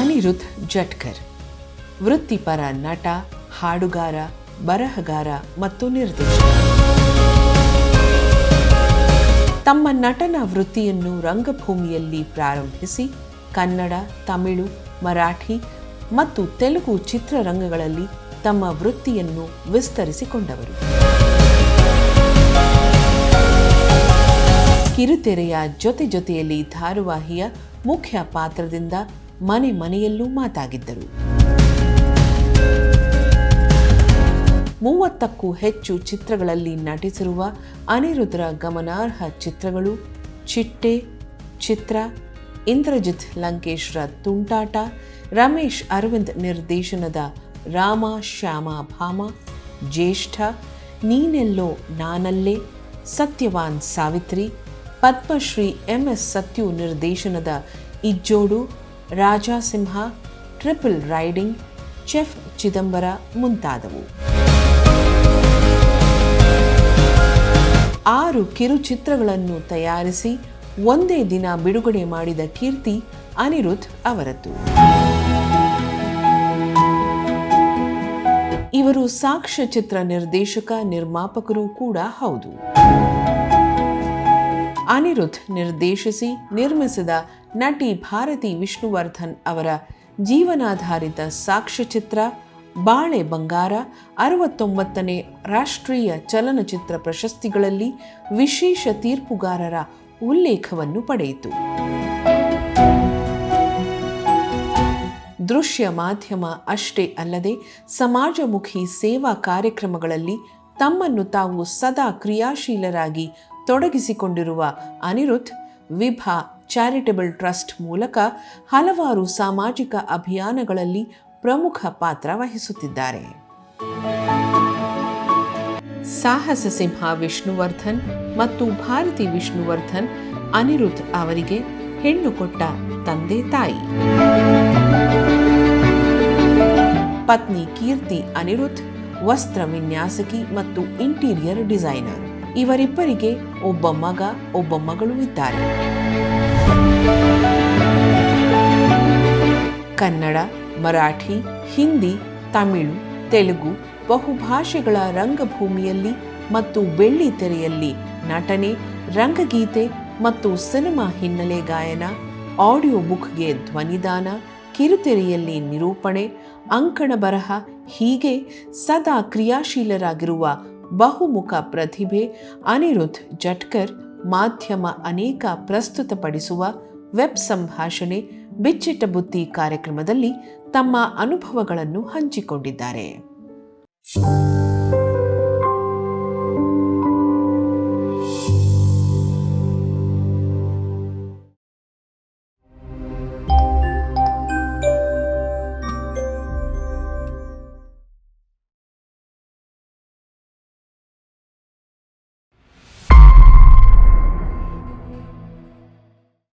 ಅನಿರುದ್ಧ್ ಜಟ್ಕರ್. ವೃತ್ತಿಪರ ನಟ, ಹಾಡುಗಾರ, ಬರಹಗಾರ ಮತ್ತು ನಿರ್ದೇಶಕ. ತಮ್ಮ ನಟನ ವೃತ್ತಿಯನ್ನು ರಂಗಭೂಮಿಯಲ್ಲಿ ಪ್ರಾರಂಭಿಸಿ ಕನ್ನಡ, ತಮಿಳು, ಮರಾಠಿ ಮತ್ತು ತೆಲುಗು ಚಿತ್ರರಂಗಗಳಲ್ಲಿ ತಮ್ಮ ವೃತ್ತಿಯನ್ನು ವಿಸ್ತರಿಸಿಕೊಂಡವರು. ಕಿರುತೆರೆಯ ಜೊತೆ ಜೊತೆಯಲ್ಲಿ ಧಾರಾವಾಹಿಯ ಮುಖ್ಯ ಪಾತ್ರದಿಂದ ಮನೆ ಮನೆಯಲ್ಲೂ ಮಾತಾಗಿದ್ದರು. ಮೂವತ್ತಕ್ಕೂ ಹೆಚ್ಚು ಚಿತ್ರಗಳಲ್ಲಿ ನಟಿಸಿರುವ ಅನಿರುದ್ಧರ ಗಮನಾರ್ಹ ಚಿತ್ರಗಳು ಚಿಟ್ಟೆ, ಚಿತ್ರ, ಇಂದ್ರಜಿತ್ ಲಂಕೇಶ್ರ ತುಂಟಾಟ, ರಮೇಶ್ ಅರವಿಂದ್ ನಿರ್ದೇಶನದ ರಾಮ, ಶ್ಯಾಮ, ಭಾಮ, ಜ್ಯೇಷ್ಠ, ನೀನೆಲ್ಲೋ ನಾನಲ್ಲೇ, ಸತ್ಯವಾನ್ ಸಾವಿತ್ರಿ, ಪದ್ಮಶ್ರೀ ಎಂ ಎಸ್ ಸತ್ಯು ನಿರ್ದೇಶನದ Ijjodu Rajasimha triple riding, chef Chidambara ಮುಂತಾದವು. ಆರು ಕಿರುಚಿತ್ರಗಳನ್ನು ತಯಾರಿಸಿ ಒಂದೇ ದಿನ ಬಿಡುಗಡೆ ಮಾಡಿದ ಕೀರ್ತಿ ಅನಿರುದ್ಧ್ ಅವರದ್ದು. ಇವರು ಸಾಕ್ಷ್ಯ ಚಿತ್ರ ನಿರ್ದೇಶಕ, ನಿರ್ಮಾಪಕರು ಕೂಡ ಹೌದು. ಅನಿರುದ್ಧ್ ನಿರ್ದೇಶಿಸಿ ನಿರ್ಮಿಸಿದ ನಟಿ ಭಾರತಿ ವಿಷ್ಣುವರ್ಧನ್ ಅವರ ಜೀವನಾಧಾರಿತ ಸಾಕ್ಷ್ಯಚಿತ್ರ ಬಾಳೆ ಬಂಗಾರ ಅರವತ್ತೊಂಬತ್ತನೇ ರಾಷ್ಟ್ರೀಯ ಚಲನಚಿತ್ರ ಪ್ರಶಸ್ತಿಗಳಲ್ಲಿ ವಿಶೇಷ ತೀರ್ಪುಗಾರರ ಉಲ್ಲೇಖವನ್ನು ಪಡೆಯಿತು. ದೃಶ್ಯ ಮಾಧ್ಯಮ ಅಷ್ಟೇ ಅಲ್ಲದೆ ಸಮಾಜಮುಖಿ ಸೇವಾ ಕಾರ್ಯಕ್ರಮಗಳಲ್ಲಿ ತಮ್ಮನ್ನು ತಾವು ಸದಾ ಕ್ರಿಯಾಶೀಲರಾಗಿ ತೊಡಗಿಸಿಕೊಂಡಿರುವ ಅನಿರುದ್ಧ್ ವಿಭಾ ಚಾರಿಟಬಲ್ ಟ್ರಸ್ಟ್ ಮೂಲಕ ಹಲವಾರು ಸಾಮಾಜಿಕ ಅಭಿಯಾನಗಳಲ್ಲಿ ಪ್ರಮುಖ ಪಾತ್ರ ವಹಿಸುತ್ತಿದ್ದಾರೆ. ಸಾಹಸ ಸಿಂಹ ವಿಷ್ಣುವರ್ಧನ್ ಮತ್ತು ಭಾರತಿ ವಿಷ್ಣುವರ್ಧನ್ ಅನಿರುದ್ಧ್ ಅವರಿಗೆ ಹೆಣ್ಣು ಕೊಟ್ಟ ತಂದೆ ತಾಯಿ. ಪತ್ನಿ ಕೀರ್ತಿ ಅನಿರುದ್ಧ್ ವಸ್ತ್ರ ವಿನ್ಯಾಸಕಿ ಮತ್ತು ಇಂಟೀರಿಯರ್ ಡಿಸೈನರ್. ಇವರಿಬ್ಬರಿಗೆ ಒಬ್ಬ ಮಗ, ಒಬ್ಬ ಮಗಳು ಇದ್ದಾರೆ. ಕನ್ನಡ, ಮರಾಠಿ, ಹಿಂದಿ, ತಮಿಳು, ತೆಲುಗು ಬಹುಭಾಷೆಗಳ ರಂಗಭೂಮಿಯಲ್ಲಿ ಮತ್ತು ಬೆಳ್ಳಿ ತೆರೆಯಲ್ಲಿ ನಟನೆ, ರಂಗಗೀತೆ ಮತ್ತು ಸಿನಿಮಾ ಹಿನ್ನೆಲೆ ಗಾಯನ, ಆಡಿಯೋ ಬುಕ್ಗೆ ಧ್ವನಿದಾನ, ಕಿರುತೆರೆಯಲ್ಲಿ ನಿರೂಪಣೆ, ಅಂಕಣ ಬರಹ, ಹೀಗೆ ಸದಾ ಕ್ರಿಯಾಶೀಲರಾಗಿರುವ ಬಹುಮುಖ ಪ್ರತಿಭೆ ಅನಿರುದ್ಧ್ ಜಟ್ಕರ್ ಮಾಧ್ಯಮ ಅನೇಕ ಪ್ರಸ್ತುತಪಡಿಸುವ ವೆಬ್ ಸಂಭಾಷಣೆ ಬಿಚ್ಚಿಟ್ಟ ಬುತ್ತಿ ಕಾರ್ಯಕ್ರಮದಲ್ಲಿ ತಮ್ಮ ಅನುಭವಗಳನ್ನು ಹಂಚಿಕೊಂಡಿದ್ದಾರೆ.